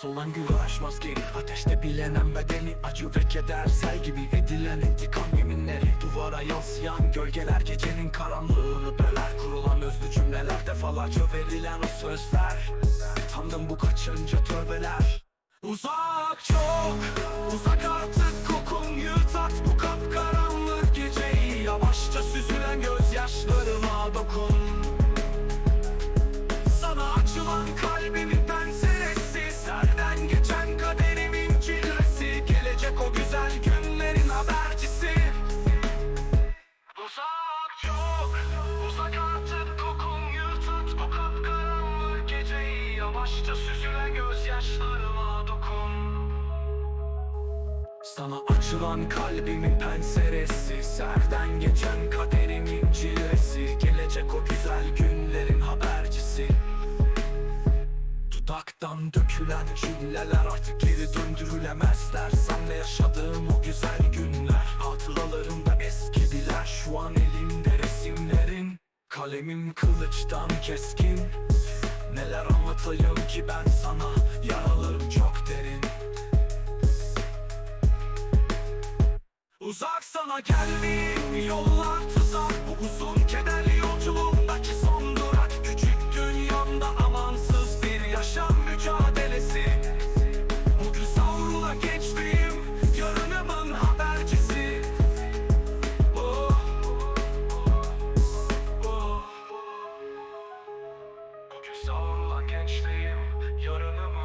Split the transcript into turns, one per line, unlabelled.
Solan gül aşmaz geri. Ateşte bilenen bedeni Acı ve keder. Sel gibi edilen intikam yeminleri. Duvara yansıyan gölgeler Gecenin karanlığını böler. Kurulan özlü cümleler Defalarca verilen o sözler. Tanrım bu kaçıncı tövbeler. Uzak çok Uzak artık kokun yırtat. Bu kapkaranlık geceyi Yavaşça süzülen gözyaşlarıma dokun Yavaşça süzülen gözyaşlarıma dokun. Sana açılan kalbimin penceresi Serden geçen kaderimin cilvesi. Gelecek o güzel günlerin habercisi. Dudaktan dökülen cümleler artık geri döndürülemezler. Senle yaşadığım o güzel günler Hatıralarımda eskidiler. Şu an elimde resimlerin Kalemim kılıçtan keskin Neler anlatayım ki ben sana? Yaralarım çok derin. Uzak sana geldiğim yollar tuzak. Bu uzun kederli yolculuğumdaki son durak. Küçük dünyamda amansız bir yaşam Savrulan gençliğim Yarınım